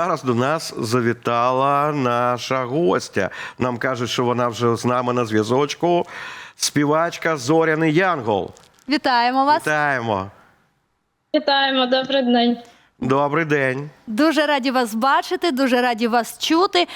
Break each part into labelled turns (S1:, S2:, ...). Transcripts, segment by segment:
S1: Зараз до нас завітала наша гостя. Нам кажуть, що вона вже з нами на зв'язочку. Співачка Зоряний Янгол.
S2: Вітаємо вас.
S1: Вітаємо.
S3: Вітаємо, добрий день.
S1: Добрий день.
S2: Дуже раді вас бачити, дуже раді вас чути.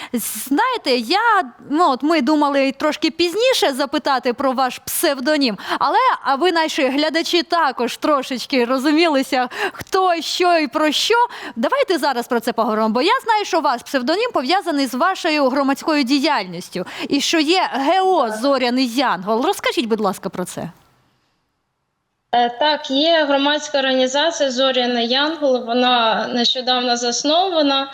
S2: Знаєте, я ну от ми думали трошки пізніше запитати про ваш псевдонім, але а ви наші глядачі також трошечки розумілися, хто що і про що. Давайте зараз про це поговоримо. Бо я знаю, що ваш псевдонім пов'язаний з вашою громадською діяльністю і що є ГО Зоряний Янгол. Розкажіть, будь ласка, про це.
S3: Е, Так, є громадська організація Зоряна Янгол. Вона нещодавно заснована.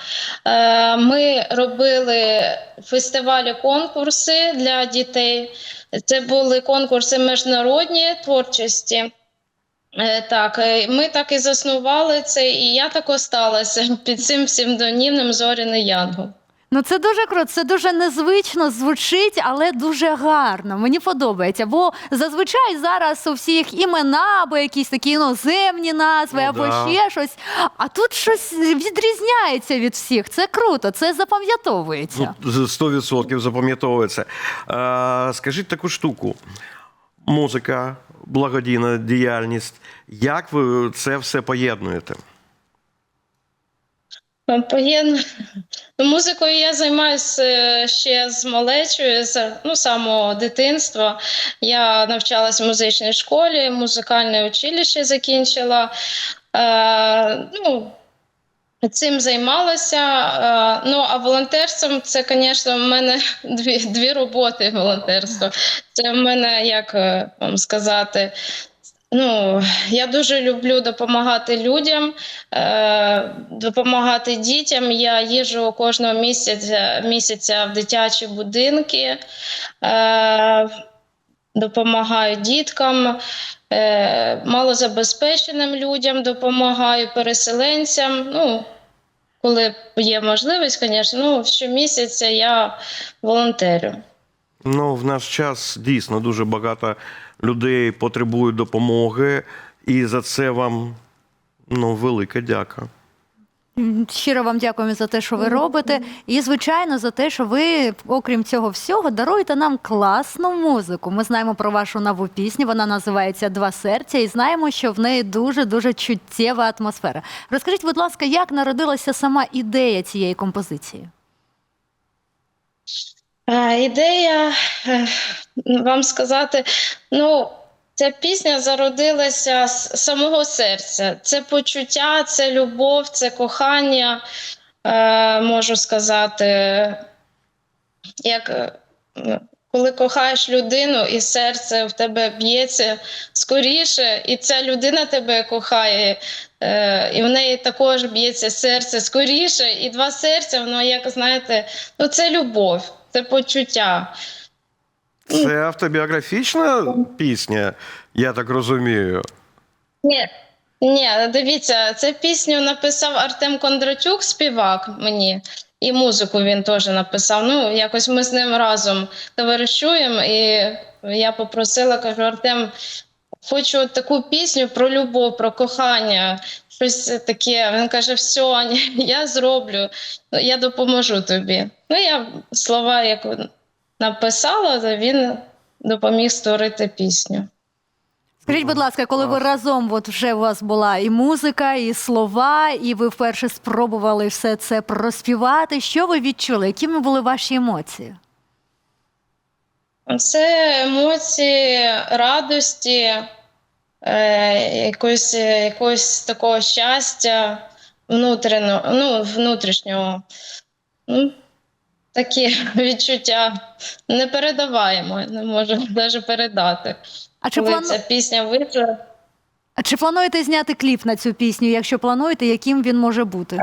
S3: Е, Ми робили фестивалі, конкурси для дітей. Це були конкурси міжнародні творчості. Е, Так, ми так і заснували це, і я так осталася під цим псевдонімом Зоряний Янгол.
S2: Ну це дуже круто, це дуже незвично звучить, але дуже гарно. Мені подобається. Бо зазвичай зараз у всіх імена або якісь такі іноземні назви,
S1: Ну
S2: або
S1: да.
S2: ще щось. А тут щось відрізняється від всіх. Це круто, це запам'ятовується.
S1: Ну, з- 100% запам'ятовується. А, скажіть таку штуку: музика, благодійна діяльність. Як ви це все поєднуєте?
S3: Поєдну. Музикою я займаюся ще з малечою, з ну, самого дитинства. Я навчалась в музичній школі, музикальне училище закінчила. Е, ну, Цим займалася. Е, ну, а волонтерством це, звісно, в мене дві, дві роботи волонтерство. Це в мене, як е, вам сказати, Ну, я дуже люблю допомагати людям, е, допомагати дітям. Я їжджу кожного місяця, місяця в дитячі будинки, е, допомагаю діткам, е, малозабезпеченим людям допомагаю, переселенцям. Ну, коли є можливість, звісно, ну, щомісяця я волонтерю.
S1: Ну, в наш час дійсно дуже багато людей потребують допомоги, і за це вам ну, велика дяка.
S2: Щиро вам дякуємо за те, що ви робите. І, звичайно, за те, що ви, окрім цього всього, даруєте нам класну музику. Ми знаємо про вашу нову пісню. Вона називається Два серця, і знаємо, що в неї дуже дуже чуттєва атмосфера. Розкажіть, будь ласка, як народилася сама ідея цієї композиції?
S3: Е, Ідея е, вам сказати, ну, ця пісня зародилася з самого серця. Це почуття, це любов, це кохання, е, можу сказати. Як коли кохаєш людину, і серце в тебе б'ється скоріше, і ця людина тебе кохає, е, і в неї також б'ється серце скоріше, і два серця, воно, як знаєте, ну це любов, це почуття.
S1: Це автобіографічна пісня, я так розумію.
S3: Ні, ні, дивіться, цю пісню написав Артем Кондратюк, співак мені, і музику він теж написав. Ну, якось ми з ним разом товаришуємо, і я попросила, кажу, Артем, хочу таку пісню про любов, про кохання, щось таке. Він каже: все, я зроблю, я допоможу тобі. Ну, я слова як написала, він допоміг створити пісню.
S2: Скажіть, будь ласка, коли ви разом, от вже у вас була і музика, і слова, і ви вперше спробували все це проспівати. Що ви відчули? Якими були ваші емоції?
S3: Це емоції радості, е, якогось, якогось такого щастя внутрішнього, ну, внутрішнього. Ну, такі відчуття не передаваємо, не можу навіть передати.
S2: А чи,
S3: Коли
S2: плану...
S3: ця пісня вийшла,
S2: а чи плануєте зняти кліп на цю пісню? Якщо плануєте, яким він може бути?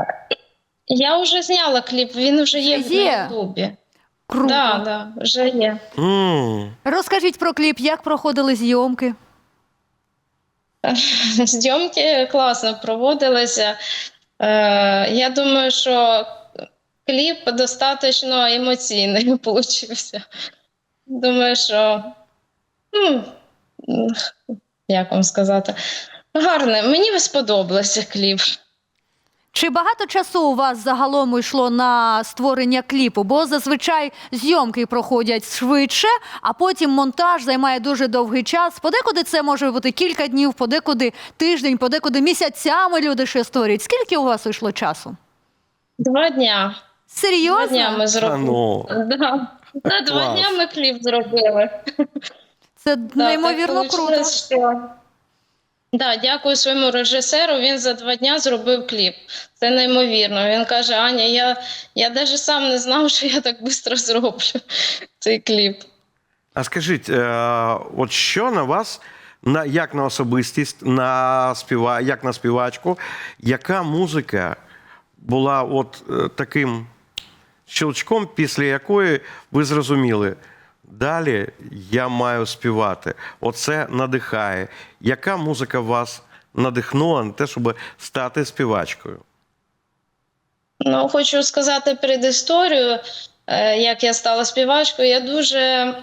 S3: я вже зняла кліп, він вже є
S2: є?
S3: в Ютубі.
S2: Круто.
S3: Так, да, вже є.
S1: м
S2: Розкажіть про кліп, як проходили зйомки?
S3: Зйомки класно проводилися. Е, я думаю, що кліп достатньо емоційний получився. Думаю, що ну, як вам сказати, гарне. Мені сподобався кліп.
S2: Чи багато часу у вас загалом йшло на створення кліпу? Бо зазвичай зйомки проходять швидше, а потім монтаж займає дуже довгий час. Подекуди це може бути кілька днів, подекуди тиждень, подекуди місяцями люди ще створюють. Скільки у вас йшло часу?
S3: Два дня. Два дня
S2: Серйозно?
S3: ми зробили.
S1: ну,
S3: Да. На два дня ми кліп зробили.
S2: Це
S3: Да,
S2: неймовірно
S3: так
S2: круто.
S3: що- Да, дякую своєму режисеру. Він за два дня зробив кліп. Це неймовірно. Він каже: Аня, я, я навіть сам не знав, що я так швидко зроблю цей кліп.
S1: а скажіть, е, от що на вас, на, як на особистість, на співа, як на співачку, яка музика була от е, таким щелчком, після якої ви зрозуміли, далі я маю співати. Оце надихає. Яка музика вас надихнула на те, щоб стати співачкою?
S3: Ну, хочу сказати перед історією, як я стала співачкою. Я дуже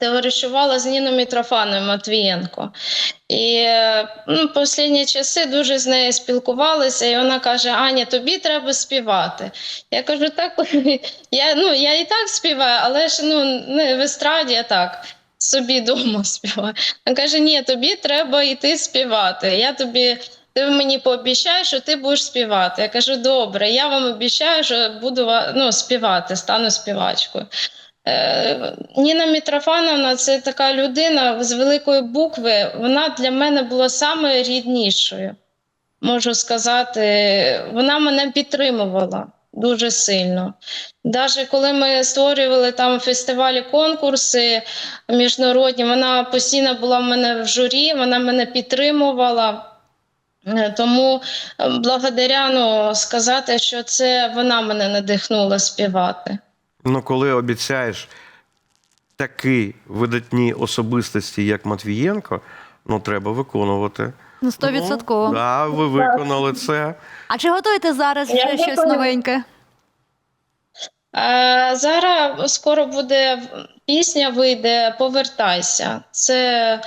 S3: товаришувала з Ніною Мітрофаною Матвієнко. І ну, останні часи дуже з нею спілкувалися, і вона каже: Аня, тобі треба співати. Я кажу, так, я, ну, я і так співаю, але ж ну, не в естраді, а так. Собі вдома співаю. Вона каже: Ні, тобі треба йти співати. Я тобі ти мені пообіцяєш, що ти будеш співати. Я кажу, добре, я вам обіцяю, що буду ну, співати, стану співачкою. Е, Ніна Мітрофановна це така людина з великої букви. Вона для мене була саме ріднішою. Можу сказати, вона мене підтримувала дуже сильно. Навіть коли ми створювали там фестивалі, конкурси міжнародні, вона постійно була в мене в журі, вона мене підтримувала. Е, Тому е, благодаря ну, сказати, що це вона мене надихнула співати.
S1: Ну, коли обіцяєш такі видатні особистості, як Матвієнко, ну треба виконувати.
S2: Ну, стовідсотково.
S1: Ну, да, ви виконали це.
S2: А чи готуєте зараз
S3: Я
S2: ще щось
S3: готова.
S2: новеньке?
S3: Е, Зараз скоро буде пісня вийде Повертайся. Це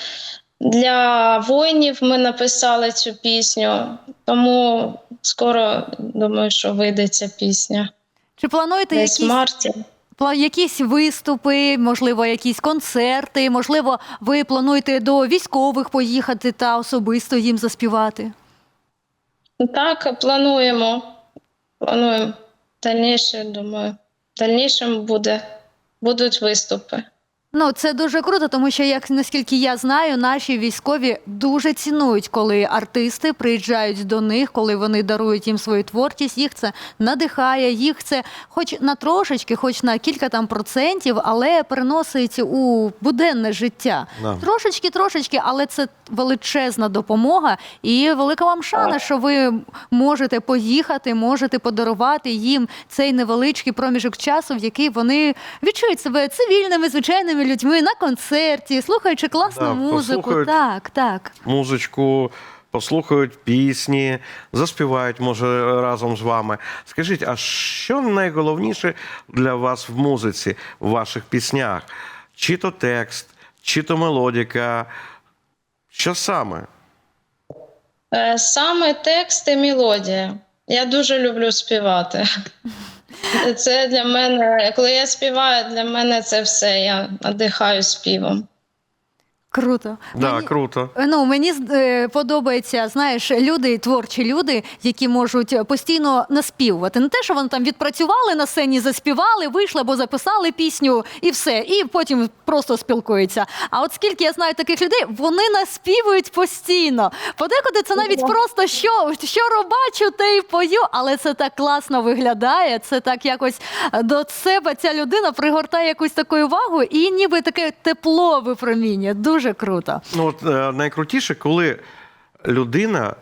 S3: для воїнів ми написали цю пісню, тому скоро думаю, що вийде ця пісня.
S2: Чи плануєте
S3: Десь
S2: якісь
S3: марті.
S2: Пла- Якісь виступи, можливо, якісь концерти, можливо, ви плануєте до військових поїхати та особисто їм заспівати.
S3: Так, плануємо. Плануємо. Дальніше, думаю, в дальнішому буде, будуть виступи.
S2: Ну, це дуже круто, тому що, як наскільки я знаю, наші військові дуже цінують, коли артисти приїжджають до них, коли вони дарують їм свою творчість. Їх це надихає, їх це, хоч на трошечки, хоч на кілька там процентів, але переносить у буденне життя.
S1: Да.
S2: Трошечки, трошечки, але це величезна допомога і велика вам шана, що ви можете поїхати, можете подарувати їм цей невеличкий проміжок часу, в який вони відчують себе цивільними, звичайними людьми на концерті, слухаючи класну
S1: Да,
S2: музику.
S1: послухають.
S2: Так, так.
S1: Музичку, послухають пісні, заспівають, може, разом з вами. Скажіть, а що найголовніше для вас в музиці, в ваших піснях? Чи то текст, чи то мелодіка? Що саме?
S3: Е, Саме текст і мелодія. Я дуже люблю співати. Це для мене, коли я співаю, для мене це все. Я надихаю співом.
S2: Круто.
S1: Да,
S2: Мені-
S1: круто.
S2: Ну, мені е, подобається, знаєш, люди, творчі люди, які можуть постійно наспівувати. Не те, що вони там відпрацювали на сцені, заспівали, вийшли або записали пісню і все, і потім просто спілкуються. А от скільки я знаю таких людей, вони наспівують постійно. Подекуди це навіть просто що, що робачу, те й пою, але це так класно виглядає. Це так якось е, до себе ця людина пригортає якусь таку увагу і ніби таке тепло випромінює. Дуже круто.
S1: Ну, от, е, найкрутіше, коли людина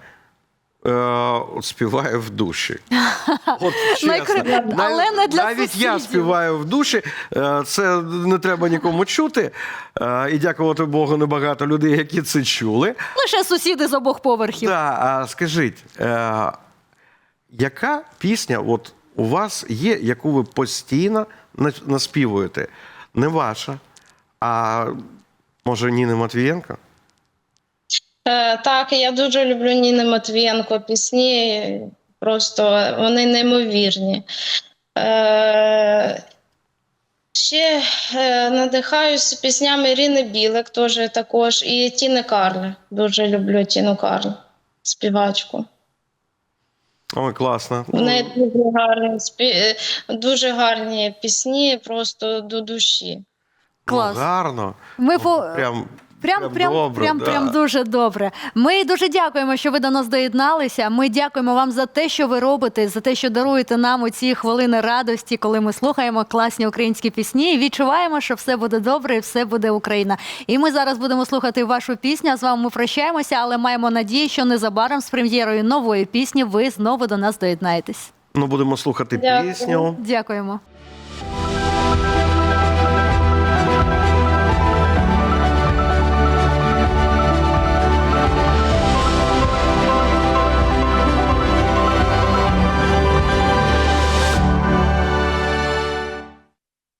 S1: е, співає в душі. От, чесно.
S2: Але не для
S1: Навіть я співаю в душі, е, це не треба нікому чути. І дякувати Богу, небагато людей, які це чули.
S2: Лише сусіди з обох поверхів.
S1: Да, а скажіть, яка пісня от у вас є, яку ви постійно наспівуєте? Не ваша, а може Ніни Матвієнко?
S3: Е, так, я дуже люблю Ніни Матвієнко пісні. Просто вони неймовірні. Е, ще е, надихаюся піснями Ірини Білик, теж також, і Тіни Карли. Дуже люблю Тіну Карлу, співачку.
S1: Ой, класно.
S3: В неї дуже гарні, дуже гарні пісні, просто до душі.
S2: Клас.
S1: Ну, гарно.
S2: Ми по
S1: Прям,
S2: Прям,
S1: прям
S2: прям,
S1: добре,
S2: прям,
S1: да.
S2: прям дуже добре. Ми дуже дякуємо, що ви до нас доєдналися. Ми дякуємо вам за те, що ви робите, за те, що даруєте нам у ці хвилини радості, коли ми слухаємо класні українські пісні і відчуваємо, що все буде добре і все буде Україна. І ми зараз будемо слухати вашу пісню. З вами ми прощаємося, але маємо надію, що незабаром з прем'єрою нової пісні ви знову до нас доєднаєтесь.
S1: Ну, будемо слухати
S3: Дякую.
S1: пісню.
S2: Дякуємо.